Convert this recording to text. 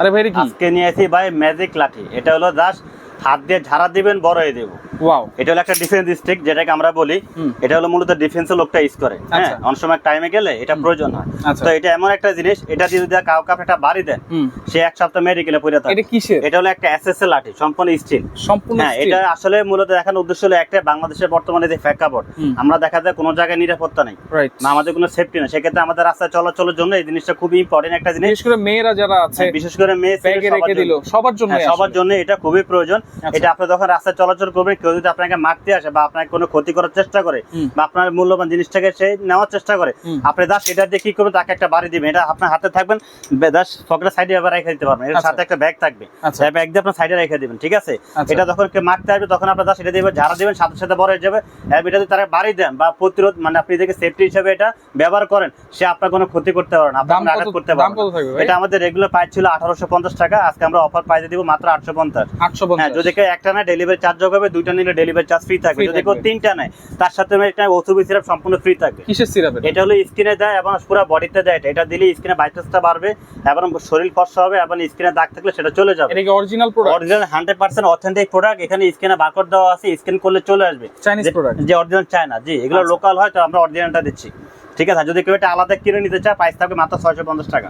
আরে ভাই কি? আজকে নিয়ে আসি ভাই ম্যাজিক লাঠি। এটা হলো জাস্ট হাত দিয়ে ঝাড়া দিবেন, বড় হয়ে দেবো ওয়াও এটা হলো একটা ডিফেন্স স্টিক যেটাকে আমরা বলি। এটা হলো মূলত ডিফেন্সের লোকটা ইউজ করে হ্যাঁ? আচ্ছা। অনেক সময় টাইমে গেলে এটা প্রয়োজন হয়। আচ্ছা। তো এটা এমন একটা জিনিস এটা দিয়ে যদি কাউকে আপনি একটা বাড়ি দেন সে এক সপ্তাহ মেডিকেলে পড়ে থাকে। এটা কিসের? এটা হলো একটা লাঠি সম্পূর্ণ স্টিল সম্পূর্ণ হ্যাঁ এটা আসলে মূলত দেখানোর উদ্দেশ্য হলো একটা বাংলাদেশের বর্তমানে যে প্রেক্ষাপট আমরা দেখা যায় কোনো জায়গায় নিরাপত্তা নেই। বা আমাদের কোনো সেফটি নেই। সেক্ষেত্রে আমাদের রাস্তায় চলাচলের জন্য এই জিনিসটা খুবই ইম্পর্টেন্ট একটা জিনিস। বিশেষ করে মেয়েরা যারা আছে হ্যাঁ, বিশেষ করে মেয়ে সবার রেখে জন্য। দিল সবার জন্য হ্যাঁ, সবার জন্য এটা খুবই প্রয়োজন। আচ্ছা। এটা আপনি যখন রাস্তায় চলাচল করবেন কেউ যদি আপনাকে মারতে আসে বা আপনাকে কোনো ক্ষতি করার চেষ্টা করে বা আপনার মূল্যবান জিনিসটাকে সে নেওয়ার চেষ্টা করে আপনি দাস এটা দিয়ে কি করবেন? তাকে একটা বাড়ি দিবেন। এটা আপনার হাতে থাকবেন দাস পকেটের সাইডে এবার রেখে দিতে পারবেন। এর আচ্ছা। সাথে একটা ব্যাগ থাকবে। আচ্ছা। ব্যাগ দিয়ে আপনার সাইডে রেখে দিবেন ঠিক আছে? আচ্ছা। এটা যখন কেউ মারতে আসবে তখন আপনার দাস এটা দিবেন ঝাড়া দিবেন সাথে সাথে বড় হয়ে যাবে। এটা যদি তারা বাড়ি দেন বা প্রতিরোধ মানে আপনি দেখে সেফটি হিসেবে এটা ব্যবহার করেন সে আপনার কোনো ক্ষতি করতে পারবে না আপনার আঘাত করতে না। ভাই? এটা আমাদের রেগুলার প্রাইস ছিল আঠারোশো পঞ্চাশ টাকা আজকে আমরা অফার প্রাইসে দিব মাত্র আটশো পঞ্চাশ। আটশো হ্যাঁ যদি কেউ একটা নেয় ডেলিভারি চার্জ হবে দুইটা নিলে ডেলিভারি চার্জ ফ্রি থাকবে। যদি কেউ তিনটা নেয় তার সাথে একটা ওসুবি সিরাপ সম্পূর্ণ ফ্রি থাকবে। কিসের সিরাপের এটা? হলো স্কিনে দেয় এবং পুরো বডিতে দেয় এটা। এটা দিলে স্কিনে বাড়বে এবং শরীর ফর্সা হবে এবং স্কিনে দাগ থাকলে সেটা চলে যাবে। এটা কি original product original hundred percent authentic product এখানে স্ক্রিনে বারকোড দেওয়া আছে স্ক্যান করলে চলে আসবে। যে- product? যে অরিজিনাল চায়না জি এগুলো আচ্ছা। লোকাল হয় তো আমরা অরিজিনালটা দিচ্ছি। ঠিক আছে? যদি কেউ এটা আলাদা কিনে নিতে চায় প্রাইস থাকবে মাত্র ছয়শো পঞ্চাশ টাকা।